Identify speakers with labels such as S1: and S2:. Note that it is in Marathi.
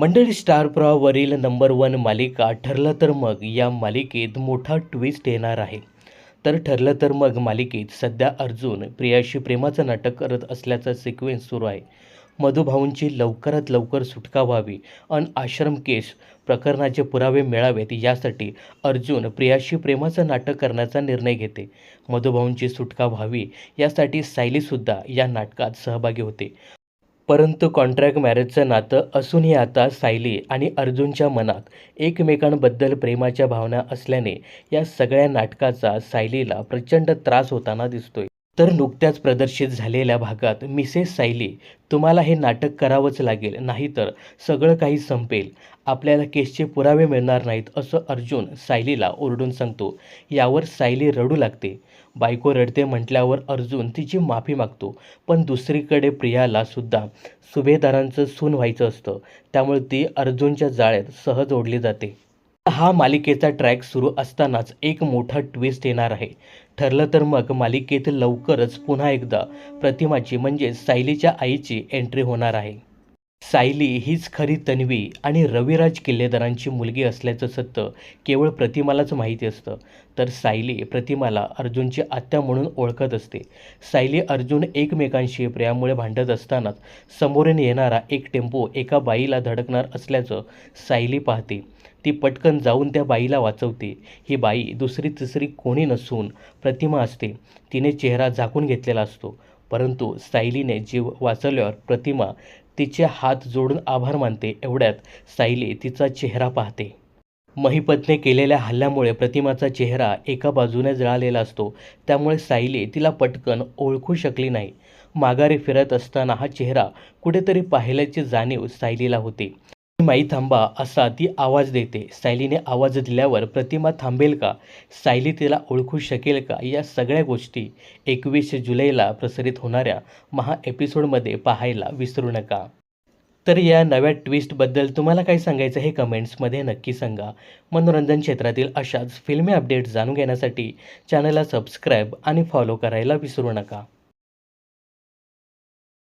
S1: मंडळी स्टार प्रवावरील नंबर वन मालिका ठरलं तर मग या मालिकेत मोठा ट्विस्ट येणार आहे. तर ठरलं तर मग मालिकेत सध्या अर्जुन प्रियाशी प्रेमाचं नाटक करत असल्याचा सिक्वेन्स सुरू आहे. मधुभाऊंची लवकरात लवकर सुटका व्हावी अन आश्रम केस प्रकरणाचे पुरावे मिळावेत यासाठी अर्जुन प्रियाशी प्रेमाचं नाटक करण्याचा निर्णय घेते. मधुभाऊंची सुटका व्हावी यासाठी सायलीसुद्धा या नाटकात सहभागी होते. परंतु कॉन्ट्रॅक्ट मॅरेजचं नातं असूनही आता सायली आणि अर्जुनच्या मनात एकमेकांबद्दल प्रेमाच्या भावना असल्याने या सगळ्या नाटकाचा सायलीला प्रचंड त्रास होताना दिसतोय. तर नुकत्याच प्रदर्शित झालेल्या भागात मिसेस सायली तुम्हाला हे नाटक करावंच लागेल नाहीतर सगळं काही संपेल. आपल्याला केसचे पुरावे मिळणार नाहीत असं अर्जुन सायलीला ओरडून सांगतो. यावर सायली रडू लागते. बायको रडते म्हटल्यावर अर्जुन तिची माफी मागतो. पण दुसरीकडे प्रियाला सुद्धा सुभेदारांचं सून व्हायचं असतं. त्यामुळे ती अर्जुनच्या जाळ्यात सहज ओढली जाते. हा मालिकेचा ट्रॅक सुरू असतानाच एक मोठा ट्विस्ट येणार आहे. ठरलं तर मग मालिकेत लवकरच पुन्हा एकदा प्रतिमाची म्हणजे सायलीच्या आईची एंट्री होणार आहे. सायली हीच खरी तन्वी आणि रविराज किल्लेदारांची मुलगी असल्याचं सत्य केवळ प्रतिमालाच माहिती असतं. तर सायली प्रतिमाला अर्जुनची आत्या म्हणून ओळखत असते. सायली अर्जुन एकमेकांशी प्रेमामुळे भांडत असतानाच समोरून येणारा एक टेम्पो एका बाईला धडकणार असल्याचं सायली पाहते. ती पटकन जाऊन त्या बाईला वाचवते. ही बाई दुसरी तिसरी कोणी नसून प्रतिमा असते. तिने चेहरा झाकून घेतलेला असतो. परंतु सायलीने जीव वाचवल्यावर प्रतिमा तिचे हात जोडून आभार मानते. एवढ्यात सायली तिचा चेहरा पाहते. महिपतने केलेल्या हल्ल्यामुळे प्रतिमाचा चेहरा एका बाजूने जळालेला असतो. त्यामुळे सायली तिला पटकन ओळखू शकली नाही. माघारी फिरत असताना हा चेहरा कुठेतरी पाहिल्याची जाणीव सायलीला होते. माई थांबा असा ती आवाज देते. सायलीने आवाज दिल्यावर प्रतिमा थांबेल का? सायली तिला ओळखू शकेल का? या सगळ्या गोष्टी एकवीस जुलैला प्रसारित होणाऱ्या महा एपिसोडमध्ये पाहायला विसरू नका. तर या नव्या ट्विस्टबद्दल तुम्हाला काय सांगायचं हे कमेंट्समध्ये नक्की सांगा. मनोरंजन क्षेत्रातील अशाच फिल्मी अपडेट्स जाणून घेण्यासाठी चॅनलला सबस्क्राईब आणि फॉलो करायला विसरू नका.